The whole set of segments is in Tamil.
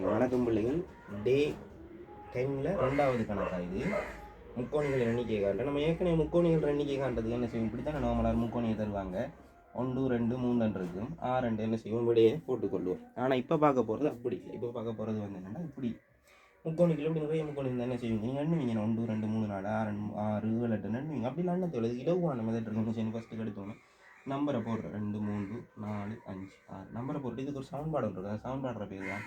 வணக்கம் பிள்ளைகள். டே டைமில் ரெண்டாவது கணக்கா இது? முக்கோணிகள் எண்ணிக்கை காண்ட நம்ம ஏற்கனவே முக்கோணிகள் எண்ணிக்கை காண்றதுக்கு என்ன செய்வோம்? இப்படி தான் நார்மலாக முக்கோணியை தருவாங்க. ஒன்று ரெண்டு மூணு இருக்கும். ஆ ரெண்டு என்ன செய்வோம்? இப்படியே போட்டுக்கொள்வோம். ஆனால் இப்போ பார்க்க போகிறது அப்படி இல்லை. இப்போ பார்க்க போகிறது வந்து என்னென்னா இப்படி. முக்கோணிகள் இப்படி நிறைய முக்கோணிகள் என்ன செய்வீங்க? நீங்கள் எண்ணுவீங்க. ஒன்று ரெண்டு மூணு நாலு ஆறு ஆறு ஏழு எட்டு எண்ணுவீங்க. அப்படி இல்லை எண்ணத்தில் இது இலவான மெதட் இருக்கணும் சரி ஃபஸ்ட்டு எடுத்தோன்னே. நம்பரை போடுற ரெண்டு மூணு நாலு அஞ்சு ஆறு. நம்பரை போட்டு இதுக்கு ஒரு சவுண்ட் பாடம் இருக்கு. சவுண்ட் பாடுற பேர் தான்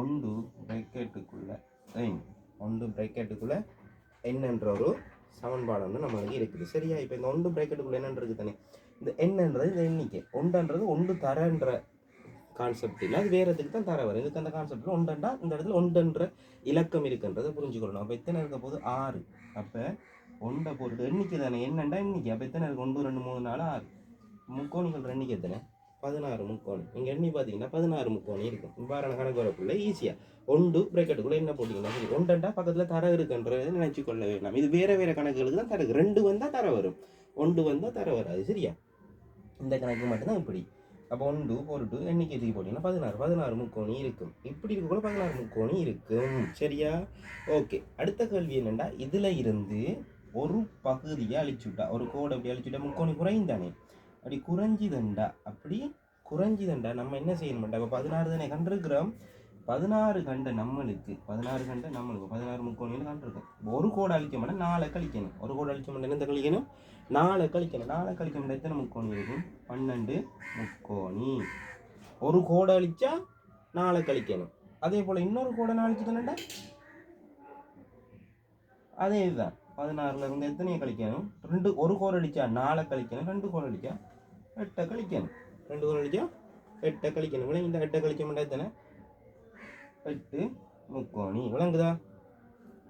ஒன்று பிரேக்கெட்டுக்குள்ளே எண் ஒன்று பிரேக்கெட்டுக்குள்ளே என்னன்ற ஒரு சமன்பாடு வந்து நம்மளுக்கு இருக்குது. சரியா? இப்போ இந்த ஒன்று பிரேக்கெட்டுக்குள்ளே என்னன்னு இருக்குது தானே? இந்த என்னன்றது இந்த எண்ணிக்கை. ஒன்றுன்றது ஒன்று தரன்ற கான்செப்ட் இல்லை அது வேறு இதுக்கு தான் தர வரும்? இதுக்கு அந்த கான்செப்டில் ஒன்றுண்டா இந்த இடத்துல ஒன்றுன்ற இலக்கம் இருக்குன்றதை புரிஞ்சுக்கொள்ளணும். அப்போ எத்தனை இருக்க போது ஆறு. அப்போ ஒன்றை போட்டு எண்ணிக்கை தானே? என்னண்டா எண்ணிக்கை. அப்போ எத்தனை இருக்குது ஒன்று ரெண்டு மூணு நாலு ஆறு. முக்கோணிகள் எண்ணிக்கை எத்தனை பதினாறு முக்கோணி. இங்கே எண்ணி பார்த்தீங்கன்னா பதினாறு முக்கோணி இருக்கும். இவ்வாறான கணக்கு வரக்குள்ள ஈஸியாக ஒன்று பிரேக்கெட்டுக்குள்ளே என்ன போட்டிங்கன்னா சரி ஒன்றண்டா பக்கத்தில் தர இருக்குன்றதை நினச்சி கொள்ள வேண்டாம். இது வேறு வேறு கணக்குகளுக்கு தான் தர ரெண்டு வந்தால் தர வரும். ஒன்று வந்தால் தர வராது. சரியா? இந்த கணக்கு மட்டும்தான் இப்படி. அப்போ ஒன்று போட்டு எண்ணிக்கை தூக்கி போட்டிங்கன்னா பதினாறு. பதினாறு முக்கோணி இருக்கும். இப்படி இருக்கக்குள்ள பதினாறு முக்கோணி இருக்கும். சரியா? ஓகே. அடுத்த கேள்வி என்னென்னா இதில் இருந்து ஒரு பகுதியை அழிச்சுட்டா ஒரு கோடை அப்படி அழிச்சுட்டா முக்கோணி குறைந்தானே அப்படி குறைஞ்சிதண்டா. அப்படி குறைஞ்சிதண்டா. நம்ம என்ன செய்யணும்டா? இப்போ பதினாறு தானே கண்டிருக்கிறோம். பதினாறு கண்ட நம்மளுக்கு பதினாறு கண்ட நம்மளுக்கு பதினாறு முக்கோணியில் கண்டிருக்கும். ஒரு கோடை அழிக்க மாட்டேன் நாளை கழிக்கணும். ஒரு கோடை அழிக்க மாட்டேன் எந்த கழிக்கணும்? நாளை கழிக்கணும். நாளை கழிக்க மாட்டேன் எத்தனை முக்கோணி இருக்கும்? பன்னெண்டு முக்கோணி. ஒரு கோடை அழிச்சா நாளை கழிக்கணும். அதே போல் இன்னொரு கோடை நாளைக்கு அதே இதுதான் பதினாறுல இருந்து எத்தனையை கழிக்கணும்? ரெண்டு ஒரு கோடை அடிச்சா நாளை கழிக்கணும் ரெண்டு கோர் அடிச்சா எட்டை கழிக்கணும் ரெண்டு கோர் அடிச்சா எட்டை கழிக்கணும் விளங்கி இந்த எட்டை கழிக்க மாட்டா எத்தனை எட்டு முக்கோணி விளங்குதா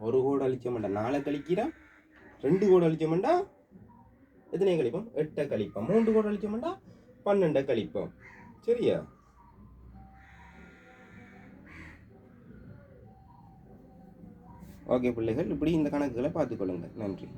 ஒரு கோடு அழிச்ச மாட்டேன் நாளை கழிக்கிறா ரெண்டு கோடு அழிச்ச மாட்டா எத்தனை கழிப்போம் எட்டை கழிப்போம் மூன்று கோடு அழிச்ச மாட்டா பன்னெண்டை கழிப்போம் சரியா ஓகே பிள்ளைகள் இப்படி இந்த கணக்குகளை பார்த்துக்கொள்ளுங்கள் நன்றி